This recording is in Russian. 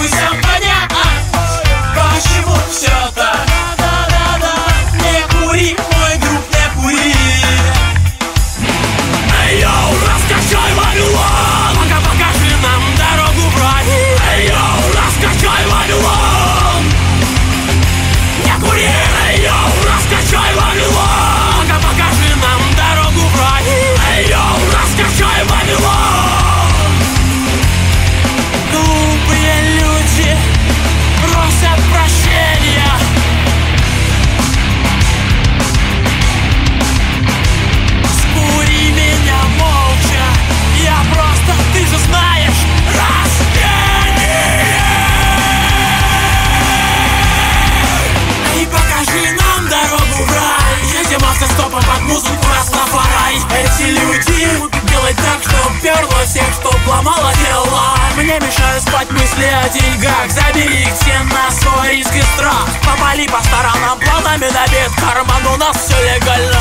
with somebody. Мешаю спать мысли о деньгах. Забери их все на свой риск и страх. Попали по сторонам планами на бед. Карман у нас все легально.